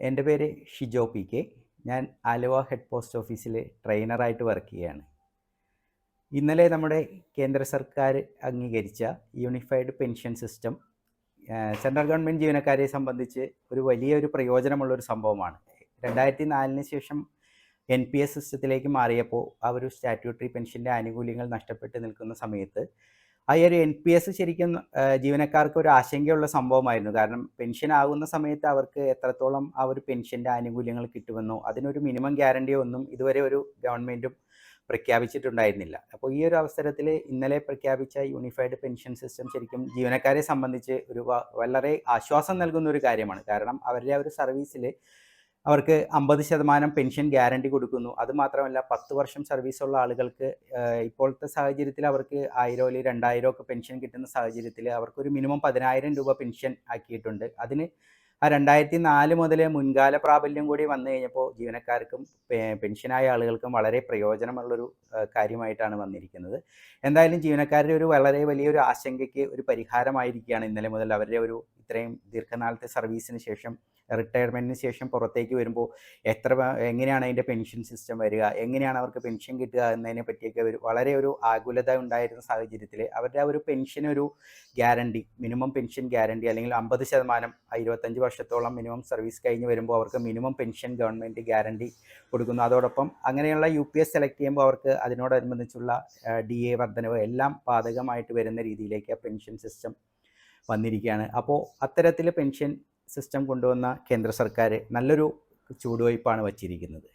എന്റെ പേര് Shijo P K. ഞാൻ ആലുവ ഹെഡ് പോസ്റ്റ് ഓഫീസിൽ ട്രെയിനറായിട്ട് വർക്ക് ചെയ്യുകയാണ്. ഇന്നലെ നമ്മുടെ കേന്ദ്ര സർക്കാർ അംഗീകരിച്ച unified pension system central government ജീവനക്കാരെ സംബന്ധിച്ച് ഒരു വലിയൊരു പ്രയോജനമുള്ളൊരു സംഭവമാണ്. രണ്ടായിരത്തി നാലിന് ശേഷം എൻ പി എസ് സിസ്റ്റത്തിലേക്ക് മാറിയപ്പോൾ ആ ഒരു സ്റ്റാറ്റ്യൂട്ടറി പെൻഷന്റെ ആനുകൂല്യങ്ങൾ നഷ്ടപ്പെട്ട് നിൽക്കുന്ന സമയത്ത് ആ ഒരു എൻ പി എസ് ശരിക്കും ജീവനക്കാർക്ക് ഒരു ആശങ്കയുള്ള സംഭവമായിരുന്നു. കാരണം പെൻഷൻ ആകുന്ന സമയത്ത് അവർക്ക് എത്രത്തോളം ആ ഒരു പെൻഷന്റെ ആനുകൂല്യങ്ങൾ കിട്ടുമെന്നോ അതിനൊരു മിനിമം ഗ്യാരണ്ടിയോ ഒന്നും ഇതുവരെ ഒരു ഗവൺമെന്റും പ്രഖ്യാപിച്ചിട്ടുണ്ടായിരുന്നില്ല. അപ്പോൾ ഈ ഒരു അവസരത്തിൽ ഇന്നലെ പ്രഖ്യാപിച്ച യൂണിഫൈഡ് പെൻഷൻ സിസ്റ്റം ശരിക്കും ജീവനക്കാരെ സംബന്ധിച്ച് ഒരു വളരെ ആശ്വാസം നൽകുന്ന ഒരു കാര്യമാണ്. കാരണം അവരുടെ ആ ഒരു സർവീസിൽ അവർക്ക് അമ്പത് ശതമാനം പെൻഷൻ ഗ്യാരണ്ടി കൊടുക്കുന്നു. അതുമാത്രമല്ല പത്ത് വർഷം സർവീസുള്ള ആളുകൾക്ക് ഇപ്പോഴത്തെ സാഹചര്യത്തിൽ അവർക്ക് ആയിരം അല്ലെങ്കിൽ രണ്ടായിരം ഒക്കെ പെൻഷൻ കിട്ടുന്ന സാഹചര്യത്തിൽ അവർക്കൊരു മിനിമം പതിനായിരം രൂപ പെൻഷൻ ആക്കിയിട്ടുണ്ട്. അതിന് ആ രണ്ടായിരത്തി നാല് മുതൽ മുൻകാല പ്രാബല്യം കൂടി വന്നു കഴിഞ്ഞപ്പോൾ ജീവനക്കാർക്കും പെൻഷനായ ആളുകൾക്കും വളരെ പ്രയോജനമുള്ളൊരു കാര്യമായിട്ടാണ് വന്നിരിക്കുന്നത്. എന്തായാലും ജീവനക്കാരുടെ ഒരു വളരെ വലിയൊരു ആശങ്കയ്ക്ക് ഒരു പരിഹാരമായിരിക്കുകയാണ് ഇന്നലെ മുതൽ അവരുടെ ഒരു ഇത്രയും ദീർഘനാളത്തെ സർവീസിന് ശേഷം റിട്ടയർമെന്റിന് ശേഷം പുറത്തേക്ക് വരുമ്പോൾ എത്ര എങ്ങനെയാണ് അതിന്റെ പെൻഷൻ സിസ്റ്റം വരിക എങ്ങനെയാണ് അവർക്ക് പെൻഷൻ കിട്ടുക എന്നതിനെ പറ്റിയൊക്കെ ഒരു വളരെ ഒരു ആകുലത ഉണ്ടായിരുന്ന സാഹചര്യത്തിൽ അവരുടെ ആ ഒരു പെൻഷൻ ഒരു ഗ്യാരണ്ടി മിനിമം പെൻഷൻ ഗ്യാരണ്ടി അല്ലെങ്കിൽ അമ്പത് ശതമാനം ഇരുപത്തഞ്ച് വർഷത്തോളം മിനിമം സർവീസ് കഴിഞ്ഞ് വരുമ്പോൾ അവർക്ക് മിനിമം പെൻഷൻ ഗവൺമെന്റ് ഗ്യാരണ്ടി കൊടുക്കുന്നു. അതോടൊപ്പം അങ്ങനെയുള്ള യു പി എസ് സെലക്ട് ചെയ്യുമ്പോൾ അവർക്ക് അതിനോടനുബന്ധിച്ചുള്ള ഡി എ വർധനവ് എല്ലാം ബാധകമായിട്ട് വരുന്ന രീതിയിലേക്ക് പെൻഷൻ സിസ്റ്റം വന്നിരിക്കുകയാണ്. അപ്പോൾ അത്തരത്തിൽ പെൻഷൻ സിസ്റ്റം കൊണ്ടുവന്ന കേന്ദ്ര സർക്കാർ നല്ലൊരു ചുവടുവയ്പ്പാണ് വച്ചിരിക്കുന്നത്.